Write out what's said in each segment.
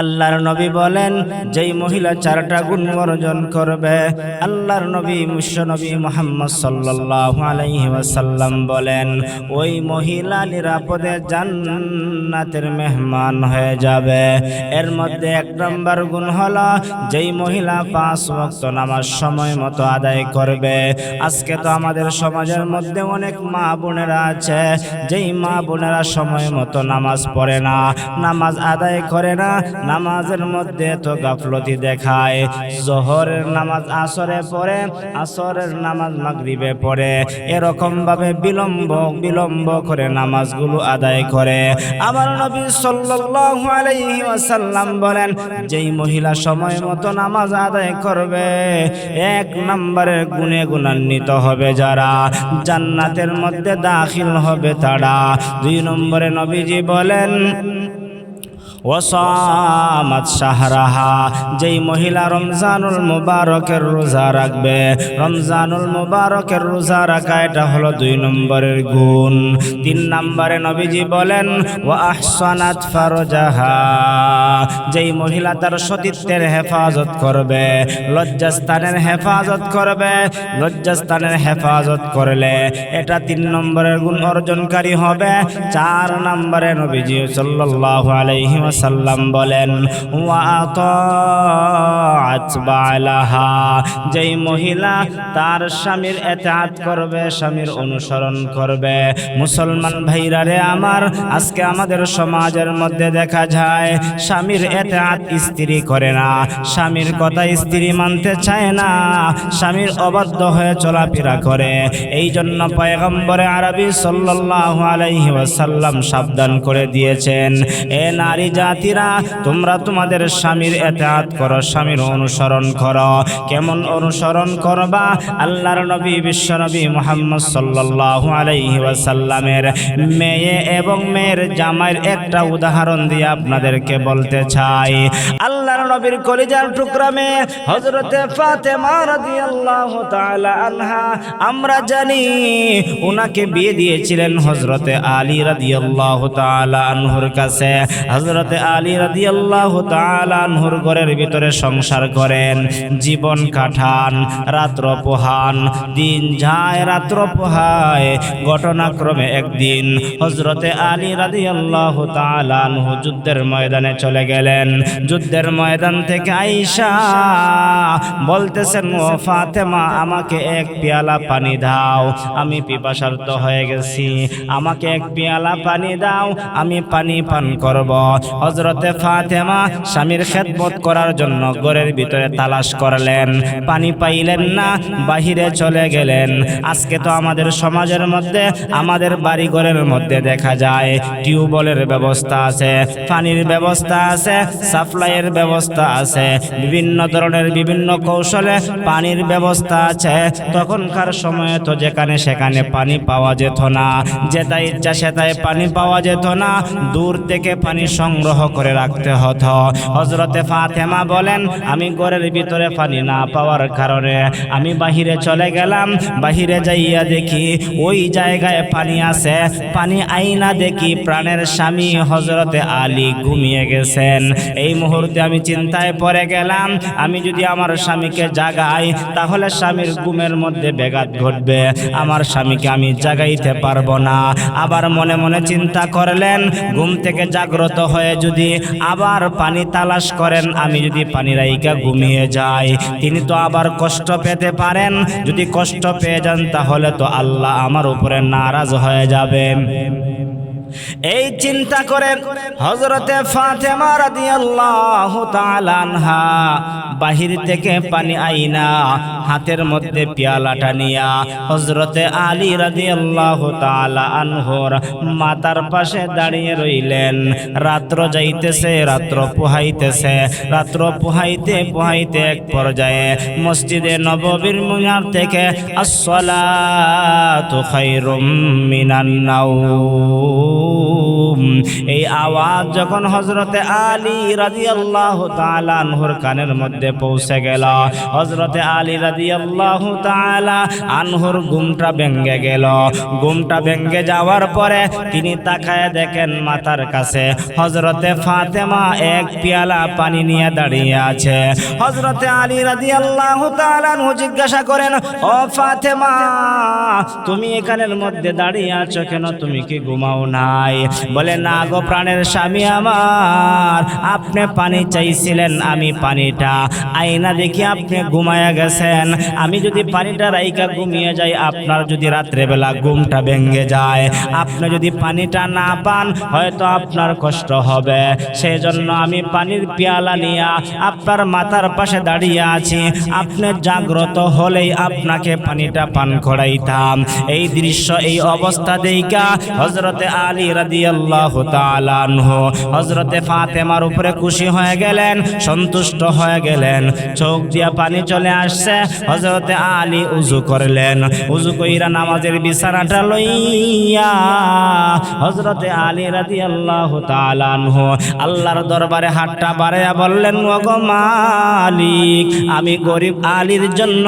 আল্লাহর নবী বলেন, যেই মহিলা চারটা গুণ অর্জন করবে, আল্লাহর নবী মুস্য নবী মোহাম্মদ সাল্লাল্লাহু আলাইহি ওয়াসাল্লাম বলেন, ওই মহিলা নিরাপদে জান্নাতের মেহমান হয়ে যাবে। এর মধ্যে এক নম্বর গুণ হলো, যেই মহিলা পাঁচ ওয়াক্ত নামাজ সময় মতো আদায় করবে। আজকে তো আমাদের সমাজের মধ্যে অনেক মা বোনেরা আছে, যেই মা বোনেরা সময় মতো নামাজ পড়ে না, নামাজ আদায় করে না নামাজের মধ্যে তো গাফলতি দেখায়। জোহরের নামাজ আসরে পড়ে, আসরের নামাজ মাগরিবে পড়ে। এরকম ভাবে বিলম্ব বিলম্ব করে নামাজগুলো আদায় করে। আবার নবী সাল্লাল্লাহু আলাইহি ওয়াসাল্লাম বলেন, যেই মহিলা সময় মতো নামাজ আদায় করবে, এক নম্বরের গুণে গুণান্বিত হবে যারা। জান্নাতের মধ্যে দাখিল হবে তারা। দুই নম্বরে নবীজি বলেন ওসামাত শাহরাহা, যেই মহিলা রমজানুল মুবারকের রোজা রাখবে, রমজানুল মুবারকের রোজা রাখা, এটা হলো দুই নম্বরের গুণ। তিন নম্বরে নবীজি বলেন ও আহসানাত ফারজাহা যেই মহিলা তার সতীত্বের হেফাজত করবে, লজ্জাস্থানের হেফাজত করবে, লজ্জাস্থানের হেফাজত করলে এটা তিন নম্বরের গুণ অর্জনকারী হবে। চার নম্বরে নবীজি সাল্লাল্লাহু আলাইহি ওয়াসাল্লাম বলেন যেই মহিলা তার স্বামীর এতাত করবে, স্বামীর অনুসরণ করবে। মুসলমান ভাইরা রে আমার, আজকে আমাদের সমাজের মধ্যে দেখা যায়, স্বামীর এতাত স্ত্রী করে না। স্বামীর কথা স্ত্রী মানতে চায় না। স্বামীর অবাধ্য হয়ে চলাফেরা করে। এই জন্য পয়গম্বরে আরবি সাল্লাল্লাহু আলাইহি ওয়াসাল্লাম সাবধান করে দিয়েছেন, এ নারী জাতিরা, তোমরা তোমাদের স্বামীর এতাত করো, স্বামীর অনুসরণ করো। কেমন অনুসরণ করবা? আল্লাহর নবী, বিশ্ব নবী মোহাম্মদ সাল্লাল্লাহু আলাইহি ওয়াসাল্লামের মেয়ে এবং মেয়ের জামাইয়ের একটা উদাহরণ দিয়ে আপনাদেরকে বলতে চাই। আল্লাহর নবীর কলিজার টুকরা মেয়ে তাআলা আনহা, আমরা জানি ওনাকে বিয়ে দিয়েছিলেন হজরতে আলী রাদিয়াল্লাহু তাআলা আনহুর কাছে। আলী রাদিয়াল্লাহু তাআলা আনহুর ঘরের ভিতরে সংসার করেন, জীবন কাঠান রাত্র পোহান, দিন যায়, রাত্র পোহায়। ঘটনাক্রমে একদিন হজরতে আলী রাদিয়াল্লাহু তাআলা আনহু যুদ্ধের ময়দানে চলে গেলেন। যুদ্ধের ময়দান থেকে আইসা বলতেছেন, ও ফাতেমা, আমাকে এক পেয়ালা পানি দাও, আমি পিপাসার্ত হয়ে গেছি। আমাকে এক পেয়ালা পানি দাও, আমি পানি পান করব। হজরতে ফাতেমা স্বামীর খেদমত করার জন্য ঘরের ভিতরে তালাশ করলেন। পানি পাইলেন না, বাহিরে চলে গেলেন। আজকে তো আমাদের সমাজের মধ্যে, আমাদের বাড়ি ঘরের মধ্যে দেখা যায়, টিউবওয়েলের ব্যবস্থা আছে, পানির ব্যবস্থা আছে, সাপ্লাইয়ের ব্যবস্থা আছে, বিভিন্ন ধরনের বিভিন্ন কৌশলে পানির ব্যবস্থা আছে। তখনকার সময়ে তো যেখানে সেখানে পানি পাওয়া যেত না যেটা ইচ্ছা সেটাই পানি পাওয়া যেত না, দূর থেকে পানি সংগ্রহ করে রাখতে হতো। হজরতে ফাতেমা বলেন, আমি ঘরের ভিতরে পানি না পাওয়ার কারণে আমি বাহিরে চলে গেলাম। বাহিরে যাইয়া দেখি ওই জায়গায় পানি আছে। পানি আইনা দেখি প্রাণের স্বামী হজরতে আলী ঘুমিয়ে গেছেন। এই মুহূর্তে আমি চিন্তায় পড়ে গেলাম, আমি যদি আমার স্বামীকে জাগাই, তাহলে স্বামীর ঘুমের মধ্যে ব্যাঘাত ঘটবে। আমার স্বামীকে আমি জাগাইতে পারব না। আবার মনে মনে চিন্তা করলেন, ঘুম থেকে জাগ্রত হয়ে যদি আবার পানি তালাশ করেন, আমি যদি পানি রাইকা ঘুমিয়ে যাই, তিনি তো আবার কষ্ট পেতে পারেন। যদি কষ্ট পেয়ে যান, তাহলে তো আল্লাহ আমার উপরে নারাজ হয়ে যাবেন এই চিন্তা করে হজরতে ফাতেমা রাদিয়াল্লাহু তাআলা আনহা বাহির থেকে পানি আইনা হাতের মধ্যে পেয়ালাটা নিয়া। হজরতে আলী রাদিয়াল্লাহু তাআলা আনহুর মাতার পাশে দাঁড়িয়ে রইলেন। রাত্র যাইতেছে রাত্র পোহাইতেছে রাত্র পোহাইতে পোহাইতে এক পর্যায়ে মসজিদে নববীর মিনার থেকে মিনান নাউম এই আওয়াজ যখন হজরতে আলী রাজি আল্লাহ তালানহুর কানের মধ্যে পৌঁছে গেল। হজরতে আলী রাদিয়াল্লাহু তাআলা আনহুর ঘুমটা ভেঙ্গে গেল। ঘুমটা ভেঙ্গে যাওয়ার পরে তিনি তাকায় দেখেন মাথার কাছে হজরতে ফাতেমা এক পেয়ালা পানি নিয়ে দাঁড়িয়ে আছে। হজরতে আলী তাআলা আনহু জিজ্ঞাসা করেন, ও ফাতেমা, তুমি এখানের মধ্যে দাঁড়িয়ে আছো কেন? তুমি কি ঘুমাও নাই? বলে, না গো, প্রাণের স্বামী আমার। আপনি পানি চাইছিলেন, আমি পানিটা আয়না দেখি আপনি ঘুমায়া গেছেন। আমি যদি পানিটা রাইকা ঘুমিয়ে যাই, আপনার যদি রাত্রেবেলা ঘুমটা ভেঙে যায়। আপনি যদি পানিটা না পান, হয়তো আপনার কষ্ট হবে। সেই জন্য আমি পানির পেয়ালা নিয়ে আপনার মাথার পাশে দাঁড়িয়ে আছি। আপনি জাগ্রত হলেই আপনাকে পানিটা পান করাইতাম। এই দৃশ্য, এই অবস্থা দেইকা হজরতে আলী রাদিয়াল্লাহু তাআলা আনহু। হজরতে ফাতেমার উপরে খুশি হয়ে গেলেন, সন্তুষ্ট হয়ে গেলেন। চোখ দিয়া পানি চলে আসছে। হজরতে আলী উজু করলেন। উজু কইরা নামাজের বিছানাটা লইয়া হজরতে আলী রাদিয়াল্লাহু তাআলা আনহু আল্লাহর দরবারে হাতটা বাড়াইয়া বললেন, ওগো মালিক, আমি গরিব আলীর জন্য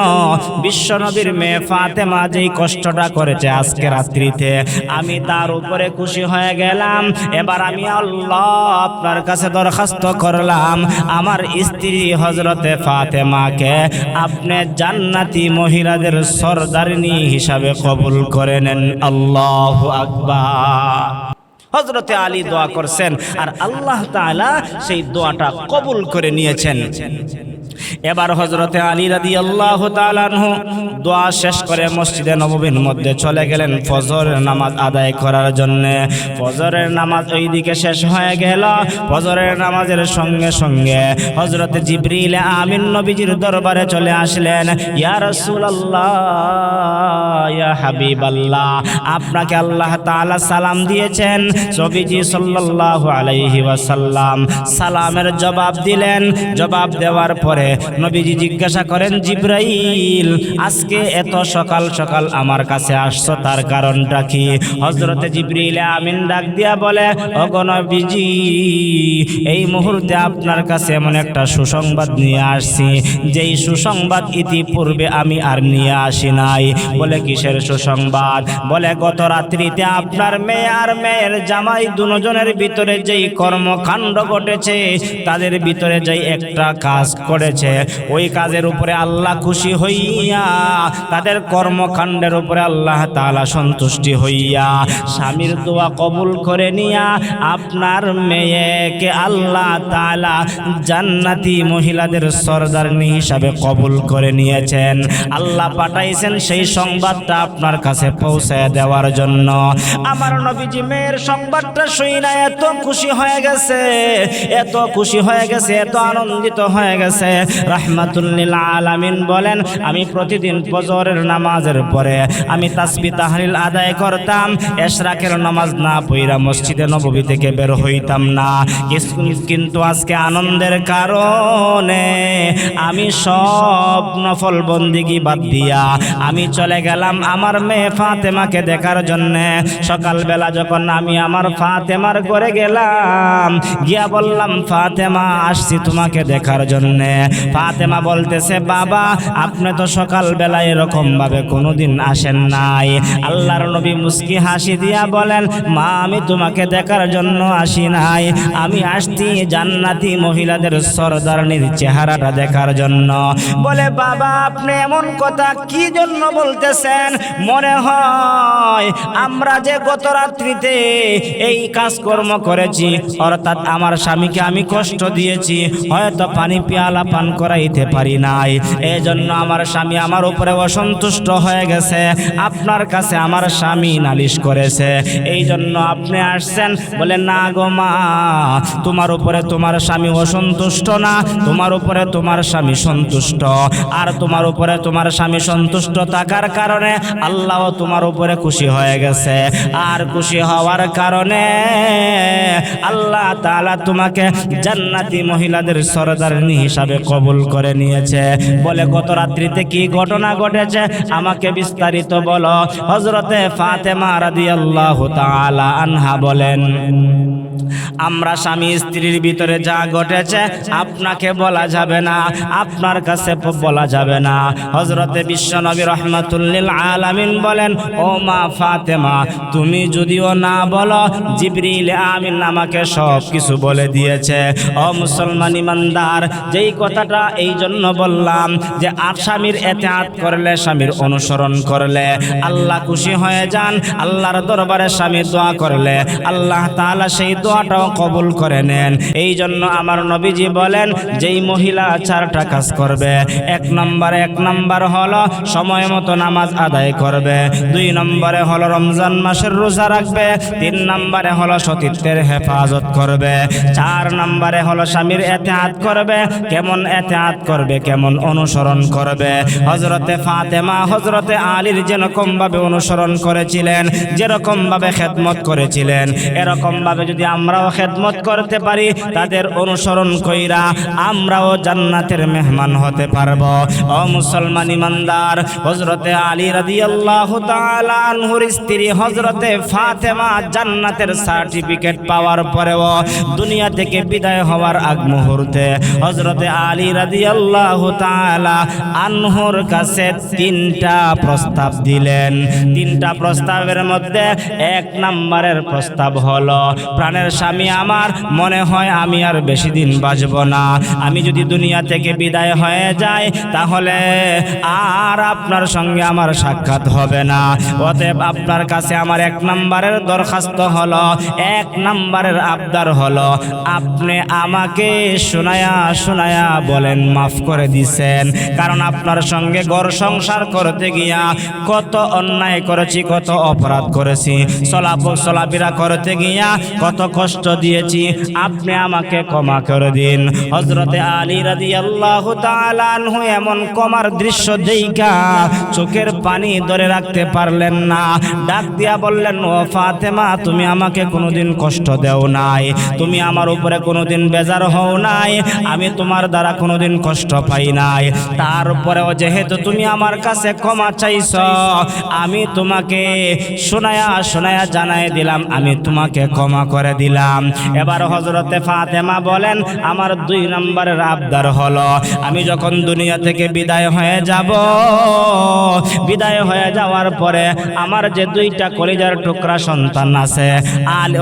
বিশ্বনবীর মেয়ে ফাতেমা যেই কষ্টটা করেছে আজকে রাত্রিতে, আমি তার উপরে খুশি হয়ে গেলাম। এবার আমি আল্লাহ আপনার কাছে দরখাস্ত করলাম। আমার স্ত্রী হজরতে ফাতেমাকে আপনি জান্নাতি মহিলাদের সর্দারিনী হিসাবে কবুল করে নেন। আল্লাহ আকবার। হজরতে আলী দোয়া করছেন আর আল্লাহ তালা সেই দোয়াটা কবুল করে নিয়েছেন। এবার হজরতে আলী রাদি আল্লাহ দোয়া শেষ করে মসজিদে নববীর মধ্যে চলে গেলেন ফজরের নামাজ আদায় করার জন্য। ফজরের নামাজ ওই দিকে শেষ হয়ে গেল। ফজরের নামাজের সঙ্গে সঙ্গে হজরতে জিবরিল আমিন নবীজির দরবারে চলে আসলেন। ইয়া হাবিবাল্লাহ, আপনাকে আল্লাহ তাআলা সালাম দিয়েছেন। নবীজি সাল্লাল্লাহু আলাইহি সালামের জবাব দিলেন। জবাব দেওয়ার পরে নবীজি জিজ্ঞাসা করেন, জিব্রাইল, আজকে এত সকাল সকাল আমার কাছে আসছো, তার কারণটা কি? হজরতে জিব্রাইল আমিন ডাক দিয়া বলে, ওগো নবীজি, এই মুহূর্তে আপনার কাছে এমন একটা সুসংবাদ নিয়ে আসছি। যেই সুসংবাদ ইতিপূর্বে আমি আর নিয়ে আসি নাই। বলে, কিসের সুসংবাদ? বলে, গত রাত্রিতে আপনার মেয়ে আর মেয়ের জামাই দুজনের ভিতরে যেই কর্মকাণ্ড ঘটেছে, তাদের ভিতরে যেই একটা কাজ করেছে ওই কাজের উপরে আল্লাহ খুশি হইয়া, তাদের কর্মকাণ্ডের উপরে আল্লাহ তালা সন্তুষ্টি হইয়া, স্বামীর দোয়া কবুল করে নিয়া আপনার মেয়েকে আল্লাহ তালা জান্নাতি মহিলাদের সর্দারনি হিসাবে কবুল করে নিয়েছেন। আল্লাহ পাঠাইছেন সেই সংবাদটা আপনার কাছে পৌঁছে দেওয়ার জন্য। আমার নবীজি মেয়ের সংবাদটা শুই না, এত খুশি হয়ে গেছে, এত খুশি হয়ে গেছে, এত আনন্দিত হয়ে গেছে। রাহমাতুল্লিল আলামিন বলেন, আমি প্রতিদিন ফজরের নামাজের পরে আমি তাসবি তাহলিল আদায় করতাম, এশরাকের নামাজ না পইরা মসজিদে নববী থেকে বের হইতাম না। কিন্তু আজকে আনন্দের কারণে আমি সব নফল বন্দিগি বাদ দিয়া আমি চলে গেলাম আমার মেয়ে ফাতেমাকে দেখার জন্য। সকালবেলা যখন আমি আমার ফাতেমার ঘরে গেলাম, গিয়া বললাম, ফাতেমা, আসছি তোমাকে দেখার জন্য। ফাতেমা বলতেছে, বাবা, আপনি তো সকালবেলা এরকম ভাবে কোনোদিন আসেন নাই। আল্লাহর নবী মুস্কি হাসি দিয়া বলেন, মা, আমি তোমাকে দেখার জন্য আসি নাই। আমি আসছি জান্নাতি মহিলাদের সরদারনির চেহারাটা দেখার জন্য। বলে, বাবা, আপনি এমন কথা কি জন্য বলতেছেন? মনে হয় আমরা যে গত রাত্রিতে এই কাজকর্ম করেছি, অর্থাৎ আমার স্বামীকে আমি কষ্ট দিয়েছি, হয়তো পানি পেয়ালা পান করাইতে পারি নাই। এই জন্য আমার স্বামী আমার উপরে অসন্তুষ্ট হয়ে গেছে। আপনার কাছে আমার স্বামী নালিশ করেছে। এই জন্য আপনি আসছেন, বলে, না গো মা, তোমার উপরে তোমার স্বামী অসন্তুষ্ট না, তোমার উপরে তোমার স্বামী সন্তুষ্ট। আর তোমার উপরে তোমার স্বামী সন্তুষ্ট থাকার কারণে আল্লাহ তোমার উপরে খুশি হয়ে গেছে। আর খুশি হওয়ার কারণে আল্লাহ তাআলা তোমাকে জান্নাতি মহিলাদের সরদারনি হিসাবে কবুল করে নিয়েছে। বলে, গত রাত্রিতে কি ঘটনা ঘটেছে? আমাকে বিস্তারিত বলো। হজরতে ফাতেমা রাদিয়াল্লাহু তাআলা আনহা বলেন আমরা স্বামী স্ত্রীর ভিতরে যা ঘটেছে আপনাকে বলা যাবে না, আপনার কাছে বলা যাবে না। হজরতে বিশ্বনবী রহমাতুল্লিল আলামিন বলেন, ও মা ফাতেমা, তুমি যদিও না বলো, জিবরিল আমিন আমাকে সব কিছু বলে দিয়েছে। ও মুসলমান ইমানদার, যেই কথাটা এই জন্য বললাম যে, আর স্বামীর এতেহাত করলে, স্বামীর অনুসরণ করলে, আল্লাহ খুশি হয়ে যান, আল্লাহর দরবারে স্বামী দোয়া করলে, আল্লাহ তাআলা সেই দোয়াটাও কবুল করে নেন। এই জন্য আমার নবীজি বলেন, যেই মহিলা চারটা কাজ করবে, এক নম্বরে এক নম্বর হলো সময় মতো নামাজ আদায় করবে, দুই নম্বরে হলো রমজান মাসের রোজা রাখবে, তিন নম্বরে হলো সতীত্বের হেফাজত করবে, চার নম্বরে হলো স্বামীর এতেহাত করবে, কেমন এতেহাত করবে, কেমন অনুসরণ করবে। হজরতে ফাতেমা হজরতে আলীর যেরকম ভাবে অনুসরণ করেছিলেন, যেরকম ভাবে খেদমত করেছিলেন, এরকম ভাবে যদি আমরাও খেদমত করতে পারি, তাদের অনুসরণ কইরা আমরাও জান্নাতের মেহমান হতে পারব। ও মুসলমান ইমানদার হজরতে আলী রাদিয়াল্লাহু তাআলা আনহুর স্ত্রী হজরতে ফাতেমা জান্নাতের সার্টিফিকেট পাওয়ার পরেও দুনিয়া থেকে বিদায় হওয়ার আগ মুহূর্তে হজরতে আলী রাদিয়াল্লাহু তাআলা আনহুর কাছে তিনটা প্রস্তাব দিলেন। তিনটা প্রস্তাবের মধ্যে এক নম্বরের প্রস্তাব হলো, প্রাণের স্বামী আমার মনে হয় আমি আর বেশি দিন বাঁচব না। আমি যদি দুনিয়া থেকে বিদায় হয়ে যাই, তাহলে আর আপনার সঙ্গে আমার সাক্ষাৎ হবে না। অতএব আপনার কাছে আমার এক নম্বরের দরখাস্ত হলো, এক নম্বরের আবদার হলো, আপনি আমাকে শোনায়া শোনায়া বলেন, মাফ করে দিছেন। কারণ আপনার সঙ্গে ঘর সংসার করতে গিয়া কত অন্যায় করেছি, কত অপরাধ করেছি। চলাপ চলাফেরা করতে গিয়া কত কষ্ট দিয়েছি, আপনি আমাকে ক্ষমা করে দিন। হজরতে আলী রাদি আল্লাহ তালানহু এমন কমার দৃশ্য দেইকা চোখের পানি ধরে রাখতে পারলেন না। ডাক দিয়া বললেন, ও ফাতেমা, তুমি আমাকে কোনোদিন কষ্ট দেও নাই। তুমি আমার উপরে কোনোদিন বেজার হও নাই। আমি তোমার দ্বারা কোনোদিন কষ্ট পাই নাই। তারপরেও যেহেতু তুমি আমার কাছে ক্ষমা চাইছ, আমি তোমাকে শোনায়া শোনায়া জানাই দিলাম, আমি তোমাকে ক্ষমা করে দিলাম। এবার হজরতে ফাতেমা বলেন, আমার দুই নম্বর আবদার হলো, আমি যখন দুনিয়া থেকে বিদায় হয়ে যাব, বিদায় হয়ে যাওয়ার পরে আমার যে দুইটা কলিজার টুকরা সন্তান আছে, আল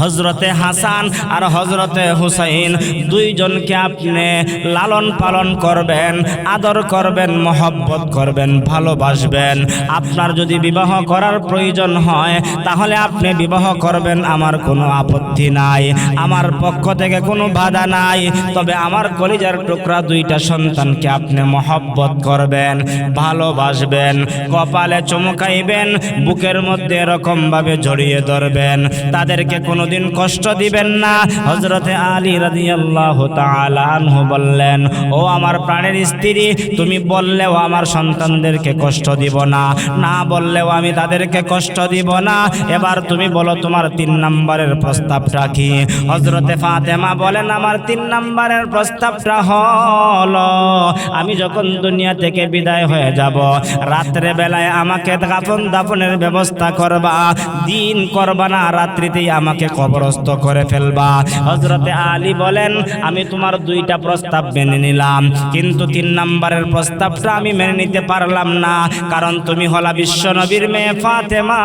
হজরতে হাসান আর হজরতে হুসাইন দুইজনকে আপনি লালন পালন করবেন, আদর করবেন, মহব্বত করবেন, ভালোবাসবেন। আপনার যদি বিবাহ করার প্রয়োজন হয়, তাহলে আপনি বিবাহ করবেন, আমার কোনো আপত্তি নাই। আমার পক্ষ থেকে কোনো বাধা নাই। তবে আমার কলিজার টুকরা দুইটা সন্তানকে আপনি মহব্বত করবেন, ভালোবাসবেন, কপালে চমকাইবেন বুকের মধ্যে এরকমভাবে জড়িয়ে ধরবেন। তাদেরকে কোনোদিন কষ্ট দিবেন না। হজরতে আলী রাদিয়াল্লাহু তাআলা আনহু বললেন, ও আমার প্রাণের স্ত্রী, তুমি বললেও আমার সন্তানদেরকে কষ্ট দিব না। না বললেও আমি তাদেরকে কষ্ট দিব না। এবার তুমি বলো, তোমার তিন নম্বরের প্রস্তাবটা কি? হজরতে ফাতেমা বলেন, আমার তিন নম্বরের প্রস্তাবটা হলো, আমি যখন দুনিয়া থেকে বিদায় হয়ে যাব, রাত্রে বেলায় আমাকে দাফন দাফনের ব্যবস্থা করবা, দিন করবা না, রাত্রিতেই আমাকে কবরস্থ করে ফেলবা। হজরতে আলী বলেন, আমি তোমার দুইটা প্রস্তাব মেনে নিলাম, কিন্তু তিন নম্বরের প্রস্তাবটা আমি মেনে নিতে পারলাম না, কারণ তুমি হলা বিশ্ব নবীর মেয়ে ফাতেমা।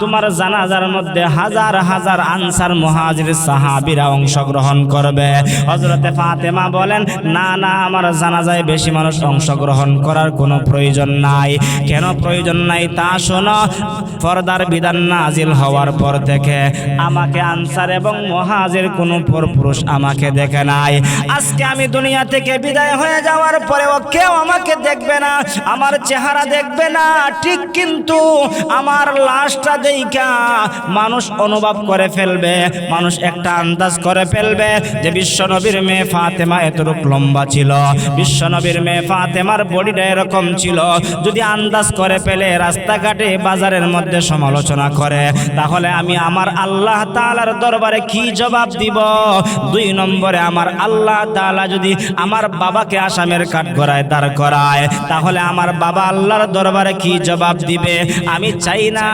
তোমার জানাজার মধ্যে হাজার হাজার আনসার মহাজির সাহাবিরা অংশগ্রহণ করবে। হজরতে ফাতেমা বলেন, না না, আমার জানাজায় বেশি মানুষ অংশগ্রহণ করার কোনো প্রয়োজন নাই। কেন প্রয়োজন নাই তা শোনো, পর্দার বিধান নাজিল হওয়ার পর থেকে আমাকে আনসার এবং মহাজের কোনো পুরুষ আমাকে দেখে নাই। আজকে আমি দুনিয়া থেকে বিদায় হয়ে যাওয়ার পরেও কেউ আমাকে দেখবে না, আমার চেহারা দেখবে না। ঠিক কিন্তু আমার লাশটা দেইকা মানুষ অনুভব করে ফেলবে, মানুষ একটা আন্দাজ করে ফেলবে যে বিশ্বনবীর মেয়ে ফাতেমা এতটুক লম্বা ছিল। বিশ্বনবীর মেয়ে ফাতেমার বডিটা এরকম ছিল, যদি আন্দাজ করে ফেলে রাস্তাঘাটে বাজারের মধ্যে সমালোচনা করে, তাহলে আমি আমার আল্লাহ আল্লাহ তালার দরবারে কি জবাব দিব? দুই নম্বরে, আমার আল্লাহ তাআলা যদি আমার বাবাকে আসামের কাঠগড়ায় দাঁড় করায়, তাহলে আমার বাবা আল্লাহর দরবারে কি জবাব দিবে? আমি চাই না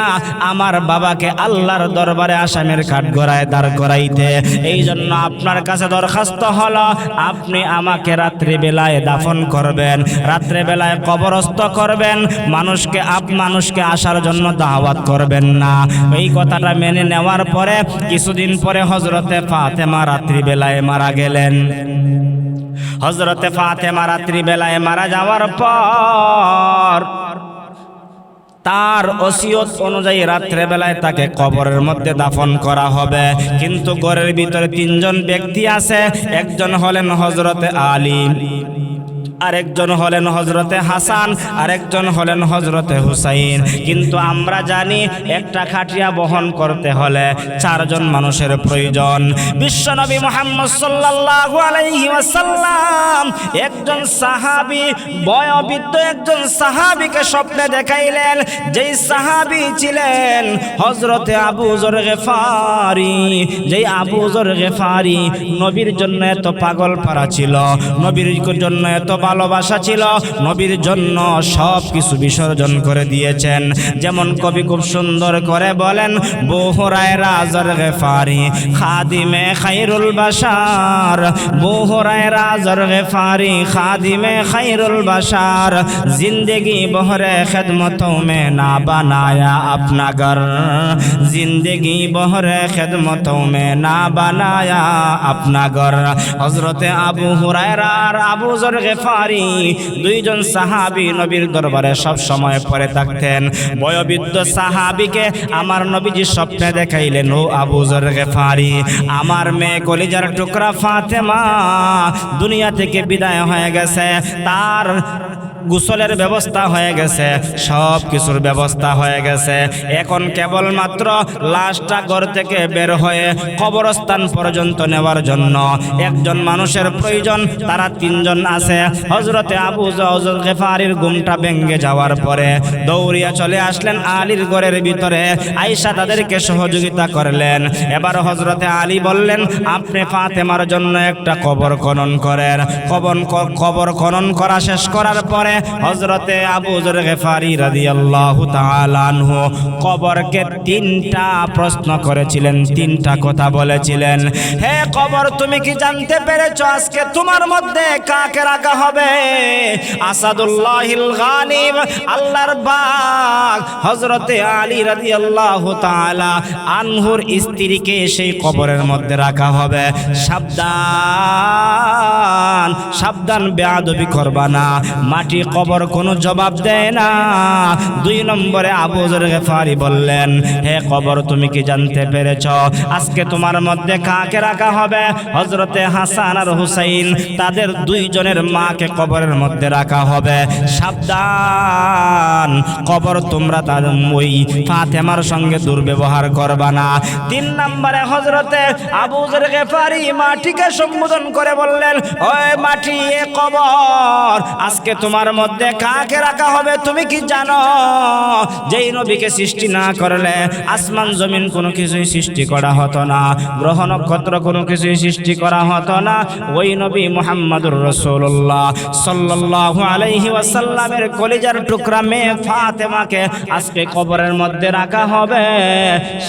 আমার বাবাকে আল্লাহর দরবারে আসামের কাঠগড়ায় দাঁড় করাইতে। এই জন্য আপনার কাছে দরখাস্ত হলো, আপনি আমাকে রাত্রি বেলায় দাফন করবেন রাত্রে বেলায় কবরস্থ করবেন, মানুষকে আপ মানুষকে আসার জন্য দাওয়াত করবেন না। এই কথাটা মেনে নেওয়ার পরে কিছুদিন পরে হজরতে ফাতেমা রাত্রি বেলায় মারা গেলেন। হজরতে ফাতেমা রাত্রি বেলায় মারা যাওয়ার পর, তার ওসিয়ত অনুযায়ী রাত্রে বেলায় তাকে কবরের মধ্যে দাফন করা হবে। কিন্তু ঘরের ভিতরে তিনজন ব্যক্তি আছে, একজন হলেন হজরতে আলী। আরেকজন হলেন হজরতে হাসান, আরেকজন হলেন হজরতে হুসাইন। কিন্তু আমরা জানি একটা খাটিয়া বহন করতে হলে চারজন মানুষের প্রয়োজন। বিশ্বনবী মোহাম্মদ আলাইহি একজন সাহাবী, বয়োবৃদ্ধ একজন সাহাবীকে স্বপ্নে দেখাইলেন, যেই সাহাবী ছিলেন হজরতে আবু জর গেফারি। যেই আবু জর গেফারি নবীর জন্য এত পাগল পারা ছিল, নবীর জন্য এত ভালোবাসা ছিল নবীর জন্য সব কিছু বিসর্জন করে দিয়েছেন যেমন কবি খুব সুন্দর করে বলেন বহুরায় রাজার গেফারি খাদিমে খাইরুল বাসার বহুরায় রাজার গেফারি খাদিমে খাইরুল বাসার जिंदगी बहरे खदमतों में ना बनाया अपना घर जिंदगी बहरे खदमतों में ना बनाया अपना घर হজরতে আবু হুরায়রা আর আবু জর গেফারি দুইজন সাহাবি নবীর দরবারে সব সময় পরে থাকতেন। বয়বৃদ্ধ সাহাবিকে আমার নবীজি স্বপ্নে দেখাইলেন, ও আবু জর গেফারি, আমার মেয়ে কলিজার টুকরা ফাতেমা, দুনিয়া থেকে বিদায় হয়ে গেছে। তার গোসলের ব্যবস্থা হয়ে গেছে, সব কিছুর ব্যবস্থা হয়ে গেছে। এখন কেবলমাত্র লাশটা ঘর থেকে বের হয়ে কবরস্থান পর্যন্ত নেওয়ার জন্য একজন মানুষের প্রয়োজন, তারা তিনজন আছে। হজরতে আবু জল গেফারির ঘুমটা ভেঙ্গে যাওয়ার পরে দৌড়িয়া চলে আসলেন আলীর ঘরের ভিতরে। আইসা তাদেরকে সহযোগিতা করলেন। এবার হজরতে আলী বললেন, আপনি ফাতেমার জন্য একটা কবর খনন করেন। কবর কবর খনন করা শেষ করার পরে হজরতে আবু জর গেফারি রাদিয়াল্লাহু তাআলা আনহু কবরকে তিনটা প্রশ্ন করেছিলেন, তিনটা কথা বলেছিলেন। হে কবর, তুমি কি জানতে পেরেছ আজকে তোমার মধ্যে কাকে রাখা হবে? আসাদুল্লাহিল গানিব, আল্লাহর বাগ। হজরতে আলী রাদিয়াল্লাহু তাআলা আনহুর স্ত্রীকে সেই কবরের মধ্যে রাখা হবে। সাবধান। সাবধান বেয়াদবি করবা না। মাটি কবর কোনো জবাব দেয় না। দুই নম্বরে আবু জর গেফারি বললেন, হে কবর, তুমি কি জানতে পেরেছ? আজকে তোমার মধ্যে কাকে রাখা হবে? হজরতে হাসান আর হুসাইন তাদের দুইজনের মাকে কবরের মধ্যে রাখা হবে। সাবধান, কবর তোমরা তাদের ওই ফাতেমার সঙ্গে দুর্ব্যবহার করবা না। তিন নম্বরে হজরতে আবু জর গেফারি মাটিকে সম্বোধন করে বললেন, ওই মাটি এ কবর। আজকে তোমার মধ্যে কাকে রাখা হবে তুমি কি জানো? যেই নবীকে সৃষ্টি না করলে আসমান, জমিন কোনো কিছুই সৃষ্টি করা হতো না, গ্রহ নক্ষত্র কোনো কিছুই সৃষ্টি করা হতো না। ওই নবী মোহাম্মদুর রসুল্লাহ সাল্লাল্লাহু আলাইহি ওয়াসাল্লামের কলিজার টুকরা মেয়ে ফাতেমাকে আজকে কবরের মধ্যে রাখা হবে।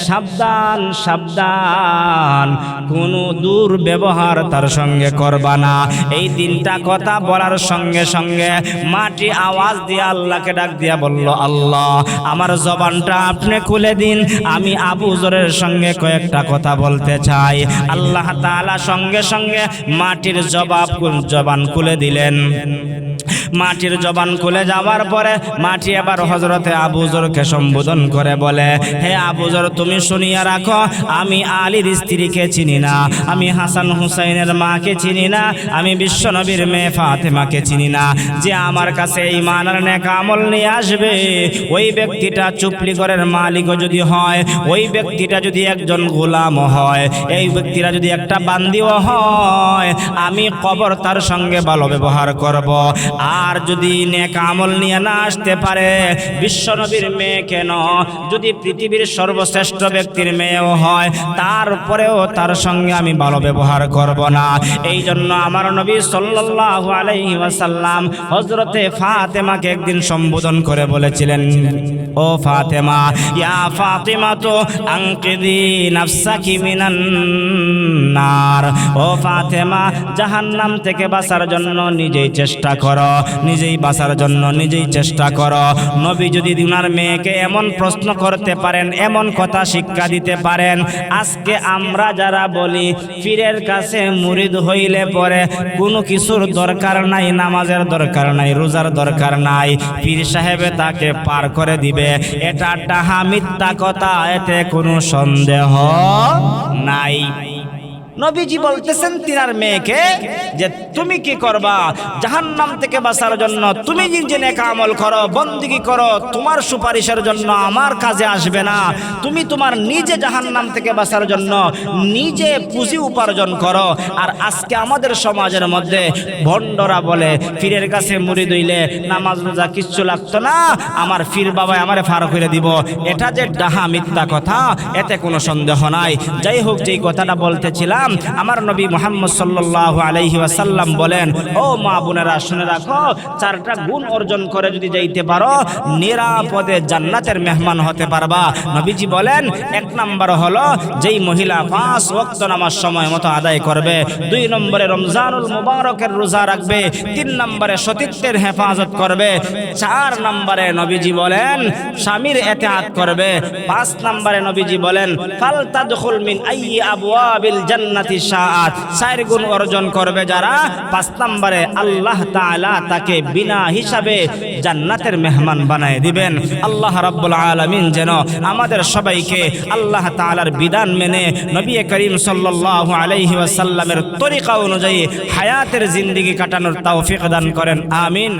সাবধান সাবধান, কোনো দূর ব্যবহার তার সঙ্গে করবা না। এই তিনটা কথা বলার সঙ্গে সঙ্গে মাটি আওয়াজ দিয়ে আল্লাহকে ডাক দিয়া বলল, আল্লাহ, আমার জবানটা আপনি খুলে দিন। আমি আবু জরের সঙ্গে কয়েকটা কথা বলতে চাই। আল্লাহ তাআলা সঙ্গে সঙ্গে মাটির জবাব জবান খুলে দিলেন। মাটির জবান খুলে যাওয়ার পরে মাটি আবার হজরতে আবুজরকে সম্বোধন করে বলে, হে আবুজর তুমি শুনিয়া রাখো, আমি আলীর স্ত্রীকে চিনি না, আমি হাসান হুসাইনের মাকে চিনি না, আমি বিশ্বনবীর মেয়ে ফাতেমাকে চিনি না, যে আমার কাছে এই মানার নেকা আমল নিয়ে আসবে। ওই ব্যক্তিটা চুপলি ঘরের মালিকও যদি হয়, ওই ব্যক্তিটা যদি একজন গোলাম হয়, এই ব্যক্তিরা যদি একটা বান্দিও হয়, আমি কবর তার সঙ্গে ভালো ব্যবহার করব। আর যদি নেক আমল নিয়ে না আসতে পারে বিশ্বনবীর মেয়ে কেন? যদি পৃথিবীর সর্বশ্রেষ্ঠ ব্যক্তির মেয়েও হয় তারপরেও তার সঙ্গে আমি ভালো ব্যবহার করব না। এই জন্য আমার নবী সাল্লাল্লাহু আলাইহি ফাতেমাকে একদিন সম্বোধন করে বলেছিলেন, ও ফাতেমা, ইয়া ফাতিমা তো মিনান নার। ও ফাতেমা, জাহান্নাম থেকে বাঁচার জন্য নিজেই চেষ্টা করো, নিজেই বাঁচার জন্য নিজেই চেষ্টা করো। নবী যদি উনার মেয়েকে এমন প্রশ্ন করতে পারেন, এমন কথা শিক্ষা দিতে পারেন, আজকে আমরা যারা বলি, পীরের কাছে মুরিদ হইলে পরে কোনো কিছুর দরকার নাই, নামাজের দরকার নাই, রোজার দরকার নাই। পীর সাহেবে তাকে পার করে দিবে। এটা ডাহা মিথ্যা কথা, এতে কোনো সন্দেহ নাই। নবীজি বলতেছেন তিনার মেয়েকে যে তুমি কি করবা? জাহান্নাম থেকে বাঁচার জন্য তুমি নিজে নেক আমল করো, বন্দিগি করো, তোমার সুপারিশের জন্য আমার কাজে আসবে না। তুমি তোমার নিজে জাহান্নাম থেকে বাঁচার জন্য নিজে পুঁজি উপার্জন করো। আর আজকে আমাদের সমাজের মধ্যে ভণ্ডরা বলে ফিরের কাছে মুড়ি দইলে নামাজ রোজা কিচ্ছু লাগতো না, আমার ফির বাবা আমারে ফার করে দিব। এটা যে ডাহা মিথ্যা কথা, এতে কোনো সন্দেহ নাই। যাই হোক, যেই কথাটা বলতেছিলাম আমার নবী মোহাম্মদ সাল্লাহ আলাইহি ওয়াসাল্লাম বলেন, ও মা বোনেরা, শুনে রাখো, চারটা গুণ অর্জন করে যদি যাইতে পারো, নিরাপদে জান্নাতের মেহমান হতে পারবা। নবীজি বলেন, এক নম্বর হলো, যেই মহিলা পাঁচ ওয়াক্ত নামাজ সময় মতো আদায় করবে, দুই নম্বরে রমজানুল মুবারকের রোজা রাখবে, তিন নম্বরে সতীত্বের হেফাজত করবে। চার নম্বরে নবীজি বলেন, স্বামীর এতেআত করবে। পাঁচ নম্বরে নবীজি বলেন ফালতাদখুল মিন আইয়ি আবওয়াবিল জান্নাতি শাআত চার গুণ অর্জন করবে যারা। পাঁচ নম্বরে আল্লাহ তাআলা তাকে বিনা হিসাবে জান্নাতের মেহমান বানায় দিবেন। আল্লাহ রাব্বুল আলামিন যেন আমাদের সবাইকে আল্লাহ তাআলার বিধান মেনে নবী করিম সাল্লাল্লাহু আলাইহি ওয়াসাল্লামের তরিকা অনুযায়ী হায়াতের জিন্দেগি কাটানোর তৌফিক দান করেন। আমিন।